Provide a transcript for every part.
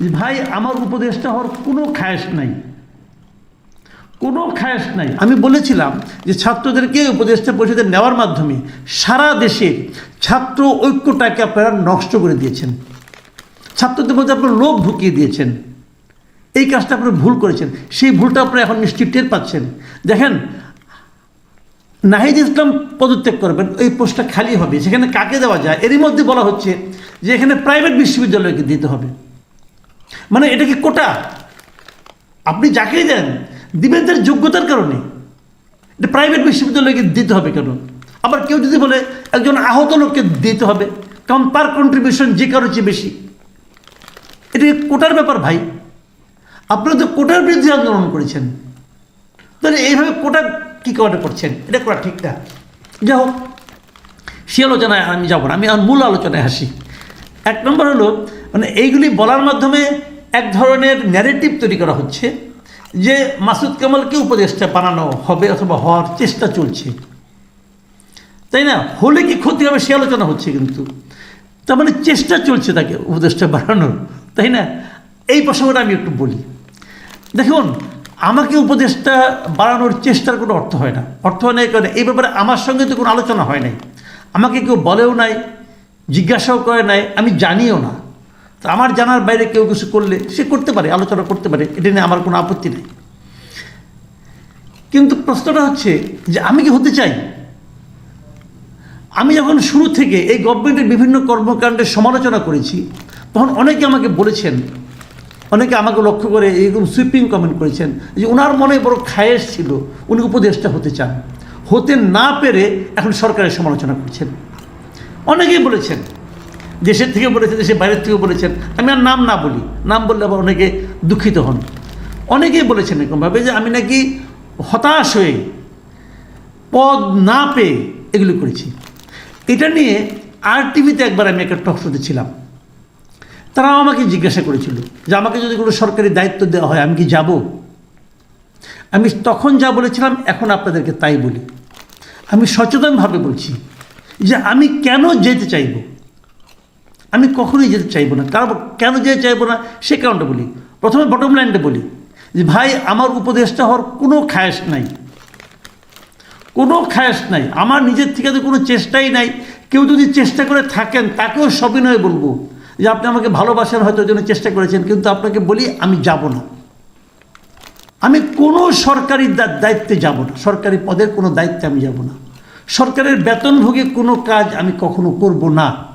যে ভাই, আমার উপদেশটা হওয়ার কোনো খায়েশ নাই। কোনো খায়েশ নাই। আমি বলেছিলাম যে ছাত্রদেরকে উপদেষ্টা পরিষদে নেওয়ার মাধ্যমে সারা দেশে ছাত্র ঐক্যটাকে আপনারা নষ্ট করে দিয়েছেন। ছাত্রদের মধ্যে আপনার লোভ ঢুকিয়ে দিয়েছেন। এই কাজটা আপনারা ভুল করেছেন। সেই ভুলটা আপনারা এখন নিশ্চিত টের পাচ্ছেন। দেখেন, নাহিদ ইসলাম পদত্যাগ করবেন, এই পোস্টটা খালি হবে। সেখানে কাকে দেওয়া যায়, এরই মধ্যে বলা হচ্ছে যে এখানে প্রাইভেট বিশ্ববিদ্যালয়কে দিতে হবে। মানে এটা কি কোটা? আপনি যাকেই দেন, দিবেন তার যোগ্যতার কারণে। এটা প্রাইভেট বিশ্ববিদ্যালয়কে দিতে হবে কেন? আবার কেউ যদি বলে, একজন আহত লোককে দিতে হবে কারণ তার কন্ট্রিবিউশন যে কারও চেয়ে বেশি। এটা কোটার ব্যাপার ভাই? আপনারা তো কোটার বিরুদ্ধে আন্দোলন করেছেন। তাহলে এইভাবে কোটা কী করে করছেন? এটা করা ঠিক না। যাই হোক সে আলোচনায় আমি যাব না। আমি আমার মূল আলোচনায় আসি। এক নম্বর হলো মানে এইগুলি বলার মাধ্যমে এক ধরনের ন্যারেটিভ তৈরি করা হচ্ছে যে মাসুদ কামালকে উপদেষ্টা বানানো হবে অথবা হওয়ার চেষ্টা চলছে। তাই না? হলে কি ক্ষতি হবে সে আলোচনা হচ্ছে কিন্তু। তার মানে চেষ্টা চলছে তাকে উপদেষ্টা বানানোর, তাই না? এই প্রসঙ্গটা আমি একটু বলি। দেখুন, আমাকে উপদেষ্টা বাড়ানোর চেষ্টার কোনো অর্থ হয় না। অর্থ হয় না এই ব্যাপারে আমার সঙ্গে তো কোনো আলোচনা হয় নাই। আমাকে কেউ বলেও নাই, জিজ্ঞাসাও করে নাই, আমি জানিও না। তো আমার জানার বাইরে কেউ কিছু করলে সে করতে পারে, আলোচনা করতে পারে, এটা নিয়ে আমার কোনো আপত্তি নেই। কিন্তু প্রশ্নটা হচ্ছে যে আমি কি হতে চাই? আমি যখন শুরু থেকে এই গভর্নমেন্টের বিভিন্ন কর্মকাণ্ডের সমালোচনা করেছি, তখন অনেকে আমাকে বলেছেন, অনেকে আমাকে লক্ষ্য করে এরকম সুইপিং কমেন্ট করেছেন যে ওনার মনে বড় খায়েশ ছিল, উনি উপদেষ্টা হতে চান। হতে না পেরে এখন সরকারের সমালোচনা করছেন। অনেকেই বলেছেন দেশের থেকে বলেছেন, দেশের বাইরের থেকে বলেছেন। আমি আর নাম না বলি। নাম বললে আবার অনেকে দুঃখিত হন। অনেকেই বলেছেন এরকমভাবে যে আমি নাকি হতাশ হয়ে পদ না পেয়ে এগুলো করেছি। এটা নিয়ে আর টিভিতে একবার আমি একটা টক শোতে ছিলাম। তারাও আমাকে জিজ্ঞাসা করেছিল যে আমাকে যদি কোনো সরকারি দায়িত্ব দেওয়া হয়, আমি কি যাব? আমি তখন যা বলেছিলাম, এখন আপনাদেরকে তাই বলি। আমি সচেতনভাবে বলছি যে আমি কেন যেতে চাইব? আমি কখনোই যেতে চাইব না। কারণ কেন যেতে চাইব না? সে কারণটা বলি। প্রথমে বটম লাইনটা বলি যে, ভাই, আমার উপদেশটা হওয়ার কোনো খায়েশ নাই। কোনো খায়েশ নাই। আমার নিজের থেকে তো কোনো চেষ্টাই নাই। কেউ যদি চেষ্টা করে থাকেন, তাকেও সবিনয় বলব যে, আপনি আমাকে ভালোবাসার হয়তো জন্য চেষ্টা করেছেন, কিন্তু আপনাকে বলি, আমি যাব না। আমি কোনো সরকারি দায়িত্বে যাব না। সরকারি পদের কোনো দায়িত্বে আমি যাব না। সরকারের বেতনভোগী কোনো কাজ আমি কখনো করব না।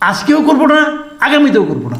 আজকেও করব না আগামীতেও করব না।